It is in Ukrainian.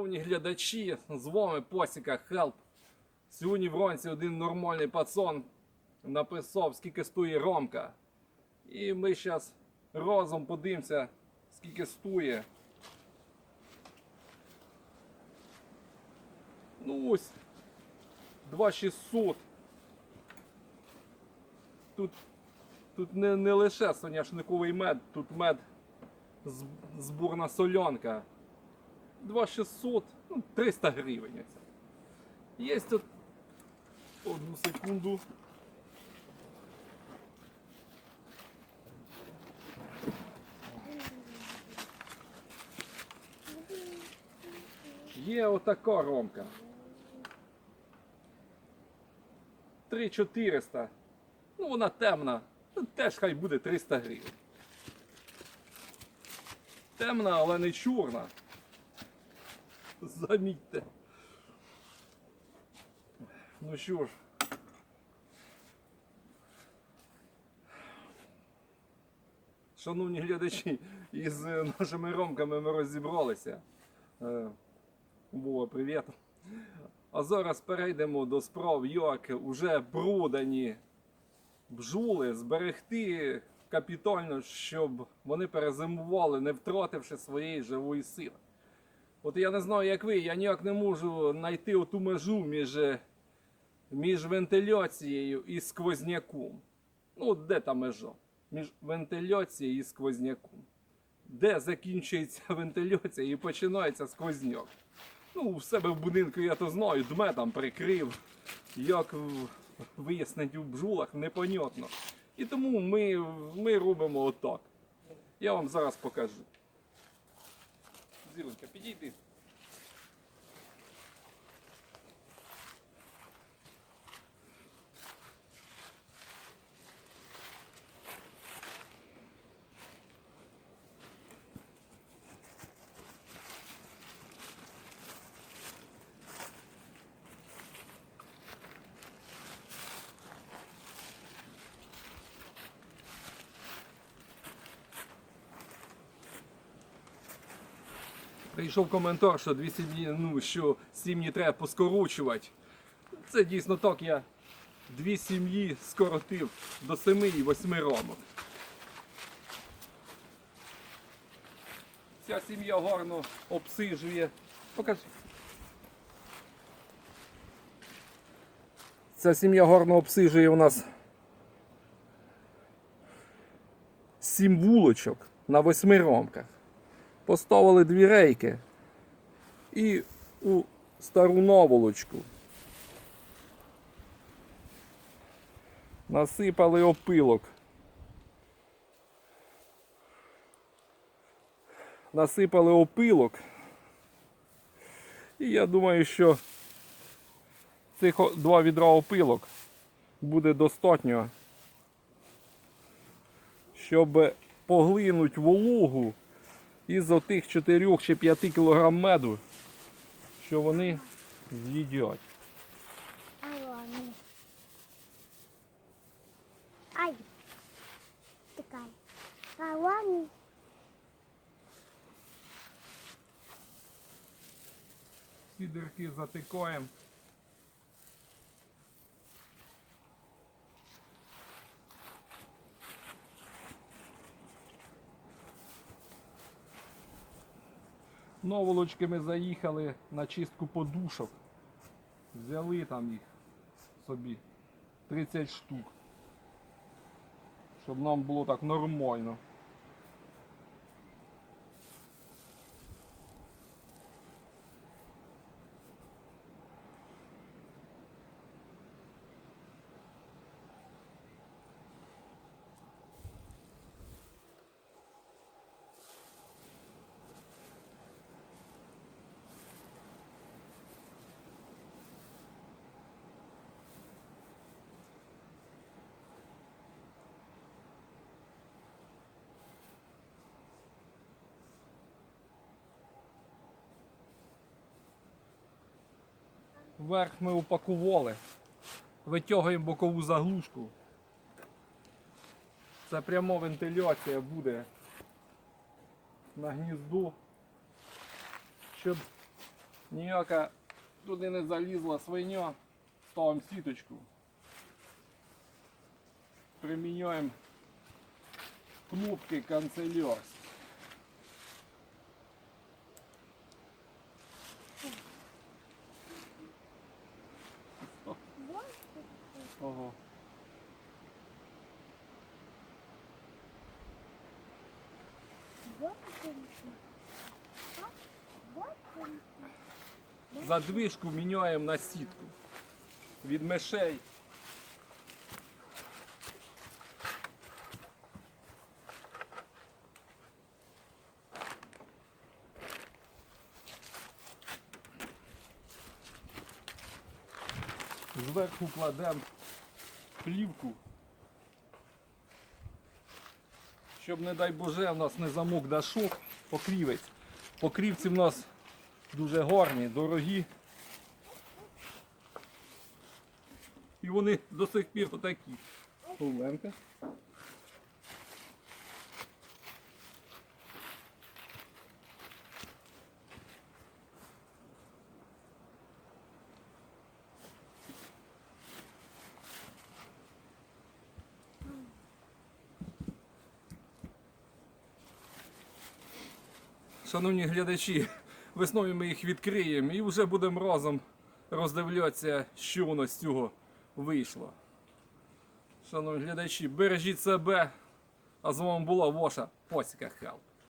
Шановні глядачі, з вами Посіка Хелп. Сьогодні вранці один нормальний пацан написав, скільки стоїть ромка. І ми зараз разом подивимося, скільки стоїть. Ну ось 2600. Тут, тут не, не лише соняшниковий мед, тут мед з- зборна солянка. 2600, ну 300 гривень. оце. Є тут одну секунду. Є отака ромка. 3400. Ну вона темна. Ну, теж хай буде 300 гривень. Темна, але не чорна. Замітьте. Ну що ж. Шановні глядачі, із е, нашими ромками ми розібралися. Е, Вова, привіт. А зараз перейдемо до справ, як уже продані бджоли зберегти капітально, щоб вони перезимували, не втративши своєї живої сили. От я не знаю, як ви, я ніяк не можу знайти оту межу між, між вентиляцією і сквозняком. Ну, от де та межа? Між вентиляцією і сквозняком. Де закінчується вентиляція і починається сквозняк. Ну, в себе в будинку я то знаю, дме там прикрив. Як вияснити в бджолах, непонятно. І тому ми, ми робимо отак. Я вам зараз покажу. Зіронька, підійди. Прийшов коментар, що дві сім'ї, ну, що сім'ї треба поскорочувати. Це дійсно так, я дві сім'ї скоротив до семи і восьми рамок. Ця сім'я гарно обсижує. Покажи. Ця сім'я гарно обсижує у нас сім вулочок на восьми рамках поставили дві рейки і у стару наволочку насипали опилок. Насипали опилок. І я думаю, що цих два відра опилок буде достатньо, щоб поглинути вологу із отих 4 чи 5 кг меду, що вони з'їдять. Ай. Такая. Алло, ну. Всі дирки затикаємо. Новолочки ми заїхали на чистку подушок. Взяли там їх собі 30 штук. Щоб нам було так нормально. Верх ми упакували. Витягуємо бокову заглушку. Це пряма вентиляція буде на гніздо, щоб ніяка туди не залізла свиня, ставимо сіточку. Приміняємо кнопки канцелярські. Задвижку міняємо на сітку. Від мишей. Зверху кладемо плівку. Щоб, не дай Боже, в нас не замок дашок, покрівець. Покрівці в нас дуже гарні, дорогі. І вони до сих пір отакі. Оленка. Шановні глядачі, весною ми їх відкриємо і вже будемо разом роздивлятися, що у нас з цього вийшло. Шановні глядачі, бережіть себе, а з вами була ваша Посіка Хелп.